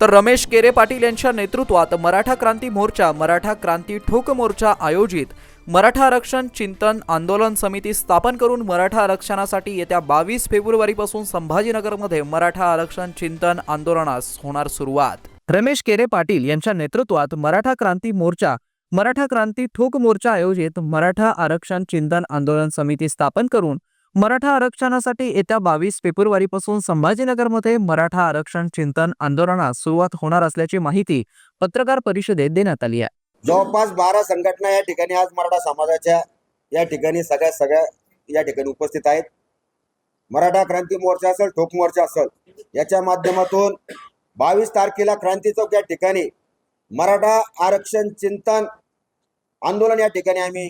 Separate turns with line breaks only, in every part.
तर रमेश केरे पाटील यांच्या नेतृत्वात मराठा क्रांती मोर्चा मराठा क्रांती ठोक मोर्चा आयोजित. मराठा आरक्षण चिंतन आंदोलन समिती स्थापन करून मराठा आरक्षणासाठी येत्या बावीस फेब्रुवारीपासून संभाजीनगरमध्ये मराठा आरक्षण चिंतन आंदोलनास होणार सुरुवात. रमेश केरे पाटील यांच्या नेतृत्वात मराठा क्रांती मोर्चा मराठा क्रांती ठोक मोर्चा आयोजित मराठा आरक्षण चिंतन आंदोलन समिती स्थापन करून मराठा आरक्षणासाठी येत्या बावीस फेब्रुवारीपासून संभाजीनगरमध्ये मराठा आरक्षण चिंतन आंदोलनास सुरुवात होणार असल्याची माहिती पत्रकार परिषदेत देण्यात आली आहे.
जवळपास बारा संघटना या ठिकाणी आज मराठा समाजाच्या या ठिकाणी सगळ्या सगळ्या या ठिकाणी उपस्थित आहेत. मराठा क्रांती मोर्चा असेल ठोक मोर्चा असेल याच्या माध्यमातून बावीस तारखेला क्रांती चौक या ठिकाणी मराठा आरक्षण चिंतन आंदोलन या ठिकाणी आम्ही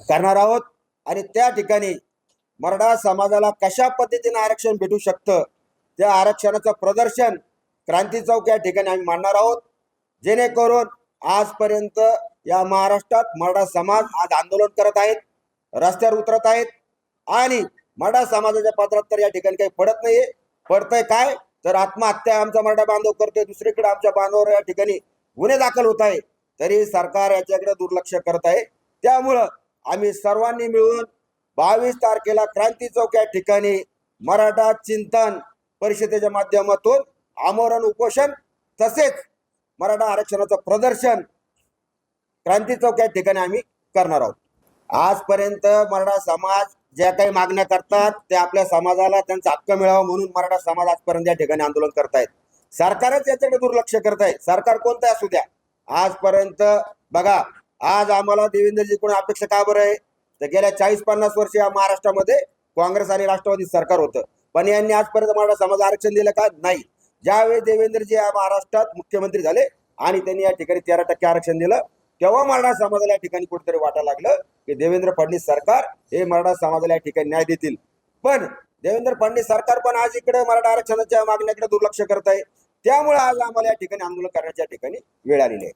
करणार आहोत. आणि त्या ठिकाणी मराठा समाजाला कशा पद्धतीने आरक्षण भेटू शकतं त्या आरक्षणाचं प्रदर्शन क्रांती चौक या ठिकाणी आम्ही मांडणार आहोत. जेणेकरून आजपर्यंत या महाराष्ट्रात मराठा समाज आज आंदोलन करत आहेत रस्त्यावर उतरत आहेत आणि मराठा समाजाच्या पात्रात तर या ठिकाणी काही पडत नाहीये. पडतंय काय? तर आत्महत्या आमचा मराठा बांधव करतोय दुसरीकडे आमच्या बांधवावर या ठिकाणी गुन्हे दाखल होत आहे. तरी सरकार याच्याकडे दुर्लक्ष करत आहे. त्यामुळं आम्ही सर्वांनी मिळून बावीस तारखेला क्रांती चौक या ठिकाणी मराठा चिंतन परिषदेच्या माध्यमातून आमरण उपोषण तसेच मराठा आरक्षणाचं प्रदर्शन क्रांती चौक या ठिकाणी आम्ही करणार आहोत. आजपर्यंत मराठा समाज ज्या काही मागण्या करतात त्या आपल्या समाजाला त्यांचा हक्क मिळावा म्हणून मराठा समाज आजपर्यंत या ठिकाणी आंदोलन करतायत. सरकारच याच्याकडे दुर्लक्ष करत आहे सरकार कोणतं असू द्या. आजपर्यंत बघा आज आम्हाला देवेंद्रजी कोणी अपेक्षा का बरं आहे? तर गेल्या चाळीस पन्नास वर्ष या महाराष्ट्रामध्ये काँग्रेस आणि राष्ट्रवादी सरकार होतं. पण यांनी आजपर्यंत मराठा समाज आरक्षण दिलं का? नाही. ज्यावेळी देवेंद्रजी या महाराष्ट्रात मुख्यमंत्री झाले आणि त्यांनी या ठिकाणी तेरा टक्के आरक्षण दिलं तेव्हा मराठा समाजाला या ठिकाणी कुठेतरी वाटायला लागलं की देवेंद्र फडणवीस सरकार हे मराठा समाजाला या ठिकाणी न्याय देतील. पण देवेंद्र फडणवीस सरकार पण आज इकडे मराठा आरक्षणाच्या मागण्याकडे दुर्लक्ष करत आहे. त्यामुळे आज आम्हाला या ठिकाणी आंदोलन करण्याच्या ठिकाणी वेळ आलेली आहे.